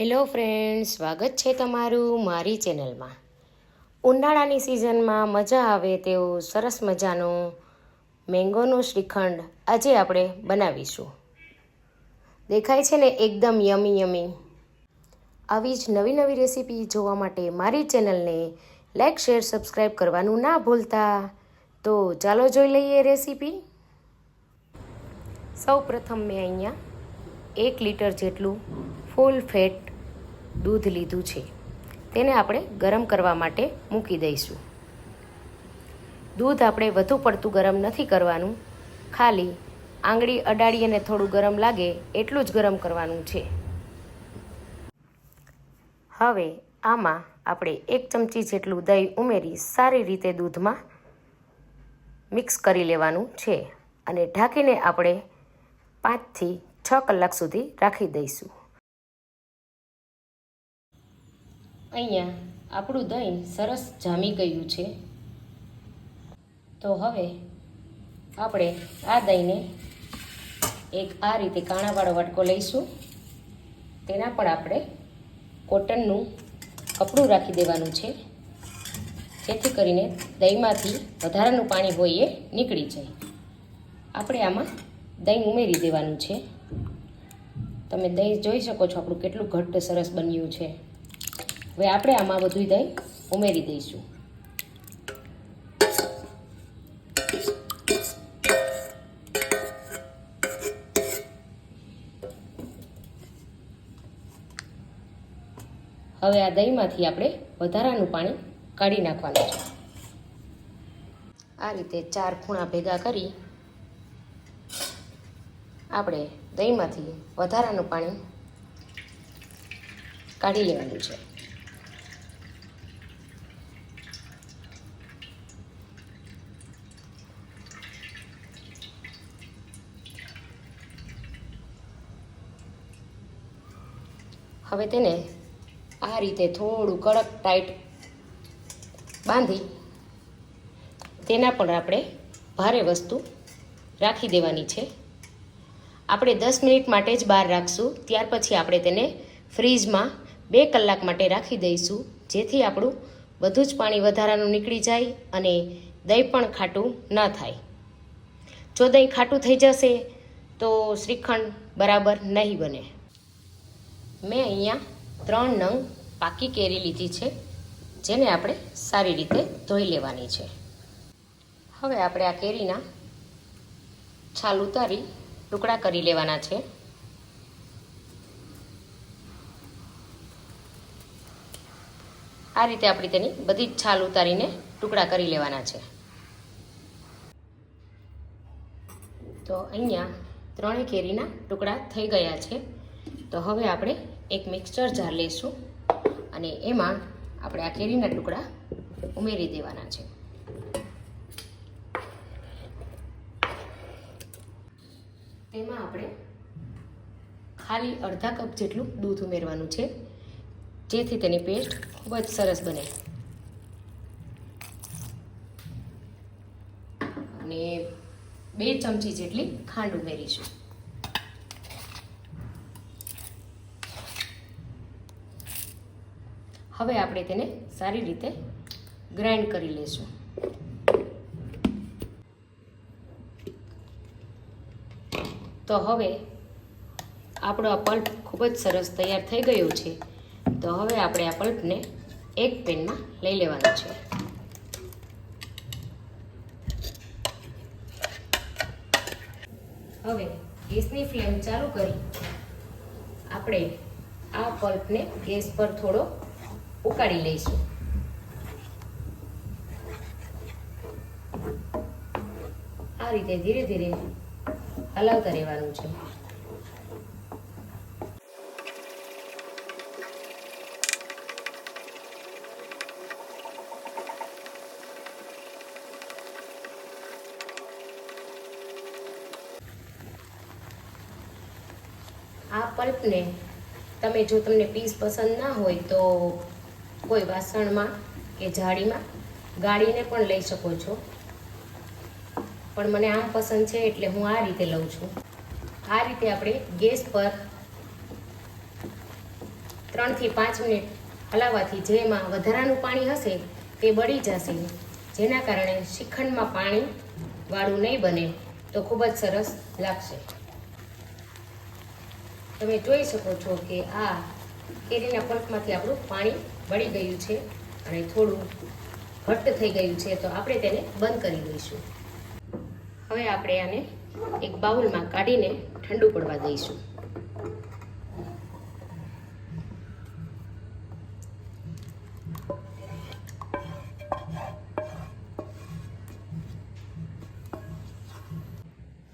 Hello friend સ્વાગત છે તમારું મારી ચેનલમાં. ઉનાળાની સિઝનમાં મજા આવે તેવું સરસ મજાનું મેંગોનું શ્રીખંડ આજે આપણે બનાવીશું. દેખાય છે ને એકદમ યમી યમી આવી જ નવી નવી રેસીપી જોવા માટે મારી ચેનલને લાઇક શેર સબસ્ક્રાઈબ કરવાનું ના ભૂલતા. તો ચાલો જોઈ લઈએ રેસીપી સૌ પ્રથમ મેં અહીંયા એક લીટર જેટલું ફૂલ ફેટ દૂધ લીધું છે. તેને આપણે ગરમ કરવા માટે મૂકી દઈશું. દૂધ આપણે વધુ પડતું ગરમ નથી કરવાનું. ખાલી આંગળી અડાડી અને થોડું ગરમ લાગે એટલું જ ગરમ કરવાનું છે. હવે આમાં આપણે એક ચમચી જેટલું દહીં ઉમેરી સારી રીતે દૂધમાં મિક્સ કરી લેવાનું છે. અને ઢાંકીને આપણે પાંચથી છ કલાક સુધી રાખી દઈશું. અહીંયા આપણું દહીં સરસ જામી ગયું છે. તો હવે આપણે આ દહીંને એક આ રીતે કાણાવાળો વટકો લઈશું. તેના પર આપણે કોટનનું કપડું રાખી દેવાનું છે. જેથી કરીને દહીંમાંથી વધારાનું પાણી હોય એ નીકળી જાય. આપણે આમાં દહીં ઉમેરી દેવાનું છે. તમે દહીં જોઈ શકો છો આપણું કેટલું ઘટ્ટ સરસ બન્યું છે. હવે આપણે આમાં બધું દહીં ઉમેરી દઈશું. હવે આ દહીંમાંથી આપણે વધારાનું પાણી કાઢી નાખવાનું છે. આ રીતે ચાર ખૂણા ભેગા કરી આપણે દહીંમાંથી વધારાનું પાણી કાઢી લેવાનું છે. હવે તેને આ રીતે થોડું કડક ટાઈટ બાંધી તેના પણ આપણે ભારે વસ્તુ રાખી દેવાની છે. આપણે દસ મિનિટ માટે જ બહાર રાખશું. ત્યાર પછી આપણે તેને ફ્રીજમાં બે કલાક માટે રાખી દઈશું. જેથી આપણું બધું જ પાણી વધારાનું નીકળી જાય અને દહીં પણ ખાટું ન થાય. જો દહીં ખાટું થઈ જશે તો શ્રીખંડ બરાબર નહીં બને. મેં અહીંયા ત્રણ નંગ પાકી કેરી લીધી છે, જેને આપણે સારી રીતે ધોઈ લેવાની છે. હવે આપણે આ કેરીના છાલ ઉતારી ટુકડા કરી લેવાના છે. આ રીતે આપણે તેની બધી જ છાલ ઉતારીને ટુકડા કરી લેવાના છે. તો અહીંયા ત્રણેય કેરીના ટુકડા થઈ ગયા છે. તો હવે આપણે એક મિક્સચર જાર લઈશું અને એમાં આપણે આ કેરીના ટુકડા ઉમેરી દેવાના છે. તેમાં આપણે ખાલી અડધા કપ જેટલું દૂધ ઉમેરવાનું છે, જેથી તેની પેસ્ટ ખૂબ જ સરસ બને. અને બે ચમચી જેટલી ખાંડ ઉમેરીશું. હવે આપણે તેને સારી રીતે ગ્રાઇન્ડ કરી લઈશું. તો હવે આપણો આ પલ્પ ખૂબ જ સરસ તૈયાર થઈ ગયો છે. તો હવે આપણે આ પલ્પને એક પેનમાં લઈ લેવાનું છે. હવે ગેસની ફ્લેમ ચાલુ કરી. આપણે આ પલ્પને ગેસ પર થોડો ઉકાળી લઈશું. આ રીતે ધીરે ધીરે હલાવતા રહેવાનું છે. આ પલ્પને તમે જો તમને પીસ પસંદ ના હોય તો કોઈ વાસણમાં કે જાળીમાં ગાળીને પણ લઈ શકો છો. પણ મને આમ પસંદ છે એટલે હું આ રીતે લઉં છું. આ રીતે આપણે ગેસ પર ત્રણથી પાંચ મિનિટ હલાવવાથી જેમાં વધારાનું પાણી હશે તે બળી જશે. જેના કારણે શ્રીખંડમાં પાણી વાળું નહીં બને તો ખૂબ જ સરસ લાગશે. તમે જોઈ શકો છો કે આ કેરીના પલ્પમાંથી આપણું પાણી બળી ગયું છે અને થોડું ઘટ્ટ થઈ ગયું છે, તો આપણે તેને બંધ કરી દઈશું. હવે આપણે આને એક બાઉલમાં કાઢીને ઠંડુ પડવા દઈશું.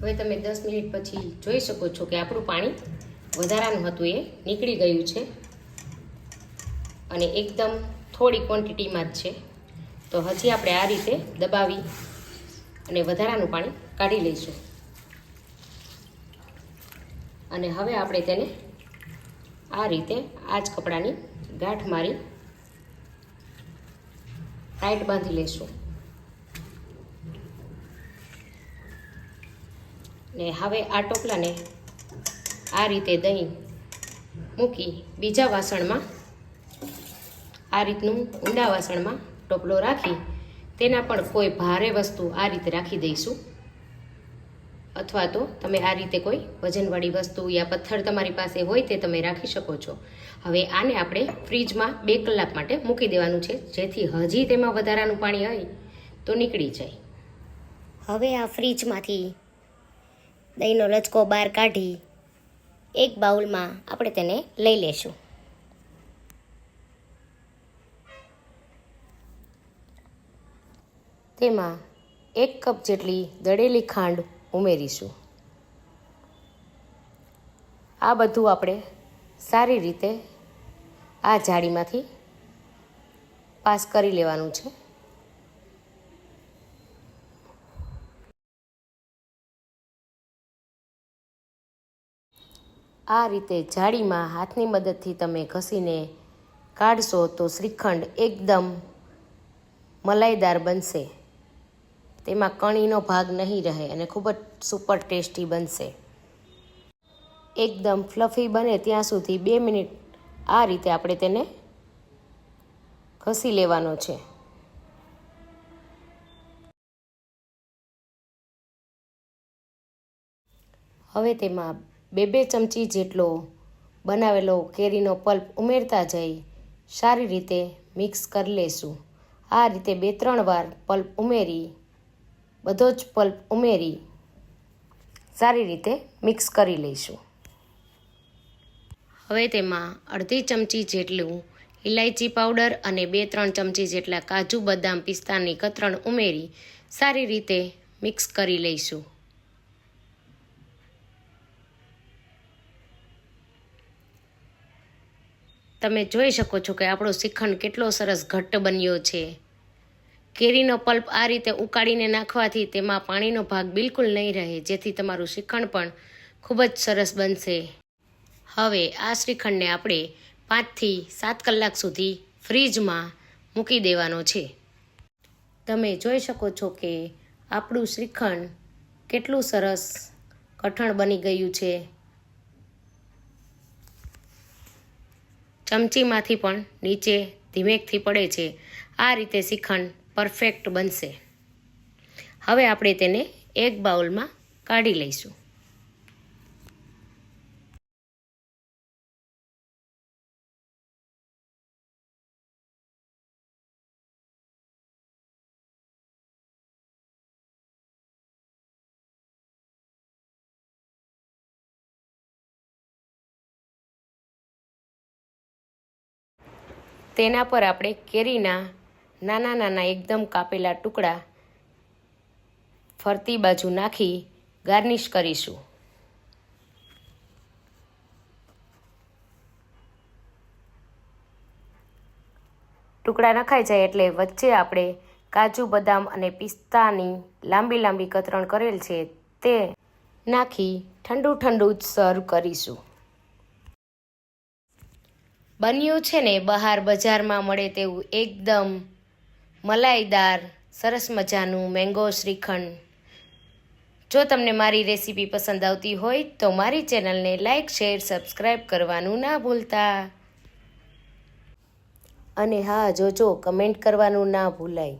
હવે તમે દસ મિનિટ પછી જોઈ શકો છો કે આપણું પાણી વધારાનું હતું એ નીકળી ગયું છે. અને એકદમ થોડી ક્વોન્ટિટીમાં જ છે. તો હજી આપણે આ રીતે દબાવી અને વધારાનું પાણી કાઢી લઈશું. અને હવે આપણે તેને આ રીતે આ જ કપડાની ગાંઠ મારી ટાઈટ બાંધી લઈશું. ને હવે આ ટોપલાને આ રીતે દહીં મૂકી બીજા વાસણમાં આ રીતનું ઊંડા વાસણમાં ટોપલો રાખી તેના પણ કોઈ ભારે વસ્તુ આ રીતે રાખી દઈશું. અથવા તો તમે આ રીતે કોઈ વજનવાળી વસ્તુ યા પથ્થર તમારી પાસે હોય તે તમે રાખી શકો છો. હવે આને આપણે ફ્રીજમાં બે કલાક માટે મૂકી દેવાનું છે, જેથી હજી તેમાં વધારાનું પાણી હોય તો નીકળી જાય. હવે આ ફ્રીજમાંથી દહીંનો લચકો બહાર કાઢી એક બાઉલમાં આપણે તેને લઈ લેશું. તેમાં એક કપ જેટલી દળેલી ખાંડ ઉમેરીશું. આ બધું આપણે સારી રીતે આ જાળીમાંથી પાસ કરી લેવાનું છે. આ રીતે જાળીમાં હાથની મદદથી તમે ઘસીને કાઢશો તો શ્રીખંડ એકદમ મલાઈદાર બનશે. તેમાં કણીનો ભાગ નહીં રહે અને ખૂબ જ સુપર ટેસ્ટી બનશે. એકદમ ફ્લફી બને ત્યાં સુધી બે મિનિટ આ રીતે આપણે તેને ઘસી લેવાનો છે. હવે તેમાં બે બે ચમચી જેટલો બનાવેલો કેરીનો પલ્પ ઉમેરતા જઈ સારી રીતે મિક્સ કરી લેશું. આ રીતે બે ત્રણ વાર પલ્પ ઉમેરી બધો જ પલ્પ ઉમેરી સારી રીતે મિક્સ કરી લઈશું. હવે તેમાં અડધી ચમચી જેટલું ઇલાયચી પાવડર અને બે ત્રણ ચમચી જેટલા કાજુ બદામ પિસ્તાની કતરણ ઉમેરી સારી રીતે મિક્સ કરી લઈશું. તમે જોઈ શકો છો કે આપણો શ્રીખંડ કેટલો સરસ ઘટ્ટ બન્યો છે. કેરીનો પલ્પ આ રીતે ઉકાળીને નાખવાથી તેમાં પાણીનો ભાગ બિલકુલ નહીં રહે, જેથી તમારું શ્રીખંડ પણ ખૂબ જ સરસ બનશે. હવે આ શ્રીખંડને આપણે પાંચથી સાત કલાક સુધી ફ્રીજમાં મૂકી દેવાનો છે. તમે જોઈ શકો છો કે આપણું શ્રીખંડ કેટલું સરસ કઠણ બની ગયું છે. ચમચીમાંથી પણ નીચે ધીમેકથી પડે છે. આ રીતે શ્રીખંડ પરફેક્ટ બનશે. હવે આપણે તેને એક બાઉલમાં કાઢી લઈશું. તેના પર આપણે કેરીના નાના નાના એકદમ કાપેલા ટુકડા ફરતી બાજુ નાખી ગાર્નિશ કરીશું. ટુકડા નખાઈ જાય એટલે વચ્ચે આપણે કાજુ, બદામ અને પિસ્તાની લાંબી લાંબી કતરણ કરેલ છે તે નાખી ઠંડુ ઠંડુ જ સર્વ કરીશું. બન્યું છે ને બહાર બજારમાં મળે તેવું એકદમ મલાઈદાર સરસ મજાનું મેંગો શ્રીખંડ. જો તમને મારી રેસીપી પસંદ આવતી હોય તો મારી ચેનલને લાઇક શેર સબસ્ક્રાઈબ કરવાનું ના ભૂલતા. અને હા, જોજો, કમેન્ટ કરવાનું ના ભૂલાય.